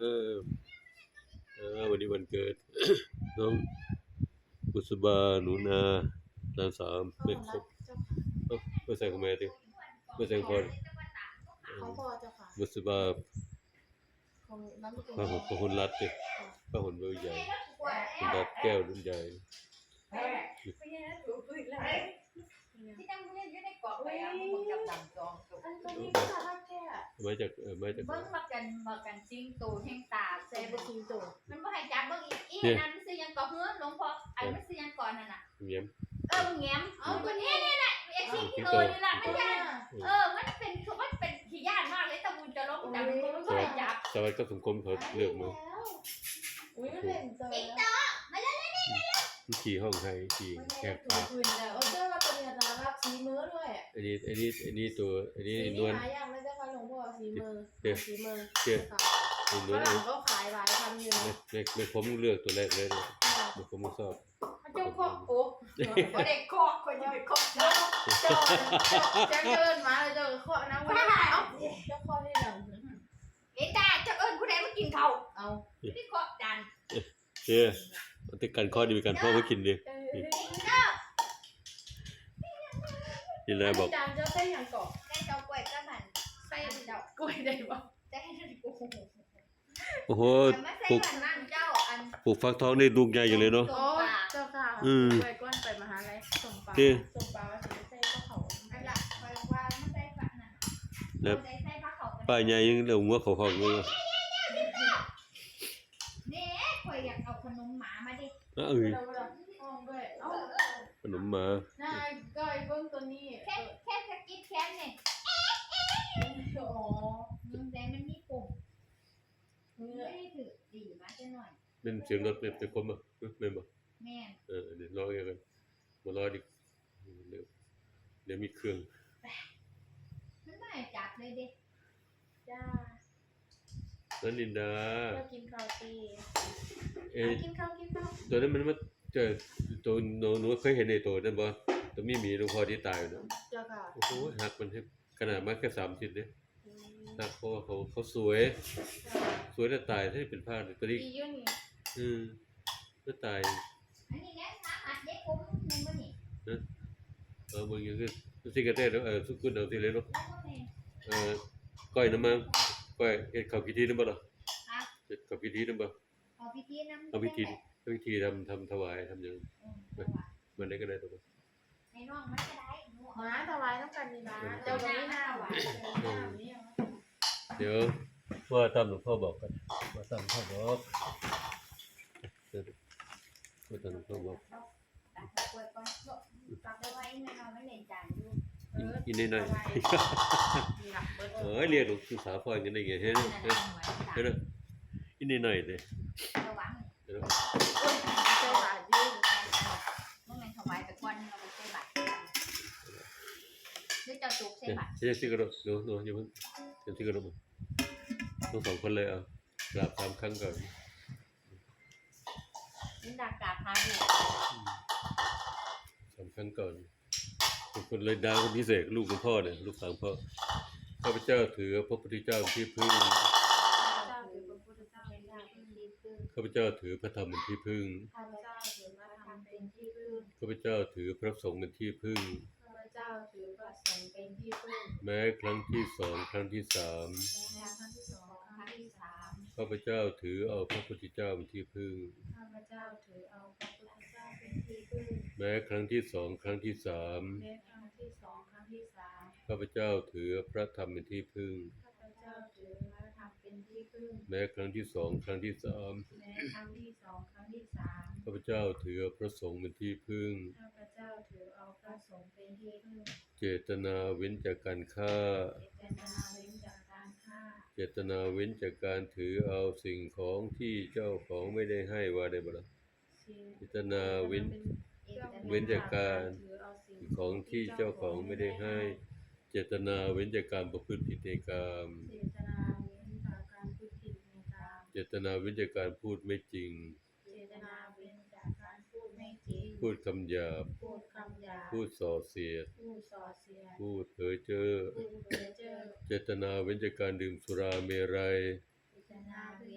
เออเออวันนี้วันเกิด น้องบุษบาหนูนาหลานสามไม่ครบเอ้าไม่ใส่ของแม่ดิไม่ใส่ของพ่อดิเอเขาอพอเจ้าค่ะบุษบาของน้ำมันพระหนพระหนรัตน์ดิพระหนเบอร์ใหญ่คุณรัตน์แก้วรุ่นใหญ่ ที่นั่งเล่นอยู่ในเกาะไปอะมึงกับดำจองตัวอันตัวนี้ก็สามารถแก้มาจากเออมาจากเบิ้งมากันมากันซิงโตแห่งตาใส่ใส่บุบ่กินโตมันบ่ให้จับเบิ้งอีกอีนั้นซื้อยังก่อเฮือหลวงพ่ออันมันซื้อยังก่อนนั่นน่ะเมียมเออมึงแง้มเอาตัวนี้นี่แหละไอ้ซิงโตนี่ล่ะมันยานเออมันเป็นคือมันเป็นขี้ย่านมากเลยตะบุญจะลบแต่มันบ่ให้จับสวัสดิ์ก็สมคมเขาเลือกมาอุ้ยมันเล่นเจอ อีก แล้ว ต่อมาเลย ขี่ห้องให้ขี่มันแขเล่นกถูปากกคืนแล้วเจ้าว่าตัวนี้นะรับสีมือด้วยอันนี้อันนี้อันนี้ตัวอันนี้สีนนี้วลหายากนะเจ้าค่ะหลวงพ่อสีมือสีมือเจ้าค่ะอันฝนวลรั่งก็ขายหลายพันอยู่ไม่ไม่ไม่ผมเลือกตัวแรกเลยนะไม่ผมไม่ชอบเจ้าข้อโอ้บ่ได้ข้อคนยังไปข้อเจ้าเจ้าเจ้าเดินมาเลยเจ้าข้อนะว่าเอ้าเจ้าข้อที่หนึ่งเอ้ตาเจ้าเอิ้นผู้ใดมากินข้าวเอานี่ข้อจานเจ้ มันติดกันข้อดีกันพ่อมากินดิเออยินแล้วบอกจานเจ้าเส้นอย่างเกาะได้เจ้ากล้วยกับมันใส่เจ้ากล้วยได้ปะได้โอ้โหโอ้โหแต่ไม่ใส่ปลูกมันนั่นเจ้าอันปลูกฟักทองนี่ลูกใหญ่อย่างเลยเนาะโอ้เจ้าค่ะอืมกล้วยก้อนไปมหาลัยส่งปลาที่ส่งปลาว่าจะใส่ก็เขาอันละไปว่าไม่ใส่ฝักนั่นแล้วใส่ใส่ผักเขากันป้าใหญ่ยังเหลือหัวเขาเขาเงย นี่ข่อยอยากเอาขนมหมา มาดิอ้าวเอ้ยเราเราห้องด้วยเอ้าขนมหมาหน้าก้อยเบิ้งตัวนี้แค่แค่สกิดแค่เนี่ยอ๋อมันแต่มันมีปุ่มเนื้อไม่ได้ถือดีมาจะหน่อยเป็นเสียงรถเป็นเป็นคมอะไม่บอกแม่นเออเดี๋ยวรอกันมารอดิเดี๋ยวเดี๋ยวมีเครื่องมันไม่ให้จับเลยดิจ้า นั่นลินดาเรากินข้าวตีเอ้ยกินข้าวกินข้าวตัวนั้นมันมาเจอตัวหนูหนูเคยเห็นในตัวนั่นบ่ตัวมีหมีหลวงพ่อที่ตายอยู่นะเจ้าค่ะโอ้โหหักมันให้ขนาดมันแค่สามสิบเนี่ยหักเพราะว่าเขาเขาสวย สวยแล้วตายถ้าเป็นผ้าเนี่ยตัวนี้ดีอยู่นี่อืมแล้วตาย อันนี้แน่สาหัสเด็กผมนึงบ่นี่เออมึงยังคือสิกระเต้เนาะเออสุกุลเอาสิเลยเนาะแล้วก็แม่เออก้อยน้ำมัน ก้อยเฮ็ดข้าวกิธีนำบ่ล่ะครับเฮ็ดข้าวกิธีนำบ่เอาพิธีนำเอาพิธีเอาพิธีทำทำถวายทำหยังมันได้ก็ได้ตัวบ่ให้น้องมันก็ได้หนูหมาถวายต้องกันนี่นะเจ้าตัวนี้หน้าหวานหน้านี่เดี๋ยวว่าตามหลวงพ่อบอกกันว่าตามหลวงพ่อบอกเดี๋ยวว่าตามหลวงพ่อบอกตักกล้วยก่อนตักเอาไว้ให้น้องมันเล่นจานอยู่ กินกินหน่อยนี่ล่ะเบิดๆเอ้ยเรียกหลวงพี่สาวพ่ออย่างนี้ได้ไงเฮ้ยนั่นเฮ้ยน่ะหัวเฮ้ยกินหน่อยๆเด้ระวังเดี๋ยวเจ้าหวานยืนมื่อไงถวายไปก่อนเราไปใส่บัตรหรือจะตุกใส่เดี๋ยวบัตรจะซื้อกระดกหนูหนูอย่าเพิ่งจะซื้อกระดกมาต้องสองคนเลยเอากราบสามครั้งก่อนลินดากราบพาดูสามครั้งก่อนบาง คนเลยดาวคนพิเศษลูกของพ่อเนี่ยลูกสาวพ่อข้าพเจ้าถือพระพุทธเจ้าเป็นที่พึ่งเจ้าถือพระพุทธเจ้าเป็นที่พึ่งข้าพเจ้าถือพระธรรมเป็นที่พึ่งข้าพเจ้าถือพระธรรมเป็นที่พึ่งข้าพเจ้าถือพระสงฆ์เป็นที่พึ่งข้าพเจ้าถือพระสงฆ์เป็นที่พึ่งแม้ครั้งที่สองครั้งที่สามแม้ครั้งที่สองครั้งที่สามข้าพเจ้าถือเอาพระพุทธเจ้าเป็นที่พึ่งข้าพเจ้าถือเอาพระพุทธเจ้าเป็นที่พึ่ง แม้ครั้งที่สองครั้งที่สามแม้ครั้งที่สองครั้งที่สามข้าพเจ้าถือพระธรรมเป็นที่พึ่ง ข้าพเจ้าถือพระธรรมเป็นที่พึ่ง แม้ครั้งที่สองครั้งที่สามแม้ครั้งที่สองครั้งที่สามข้าพเจ้าถือพระสงฆ์เป็นที่พึ่ง ข้าพเจ้าถือเอาพระสงฆ์เป็นที่พึ่ง เจตนาเว้นจากการฆ่า เจตนาเว้นจากการฆ่า เจตนาเว้นจากการถือเอาสิ่งของที่เจ้าของไม่ได้ให้ว่าได้บ่ล่ะเจตนาเว้น เว้นจากการถือเอาสิ่งของที่เจ้าของไม่ได้ให้ เจตนาเว้นจากการประพฤติผิดในกรรมเจตนาเว้นจากการพูดผิดในกามเจตนาเว้นจากการพูดไม่จริงเจตนาเว้นจากการพูดไม่จริงพูดคำหยาบพูดคำหยาบ พูดส่อเสียด พูดส่อเสียดพูดเพ้อเจ้อพูดเพ้อเจ้อเจตนาเว้นจากการดื่มสุราเมรัยเจตนาเว้น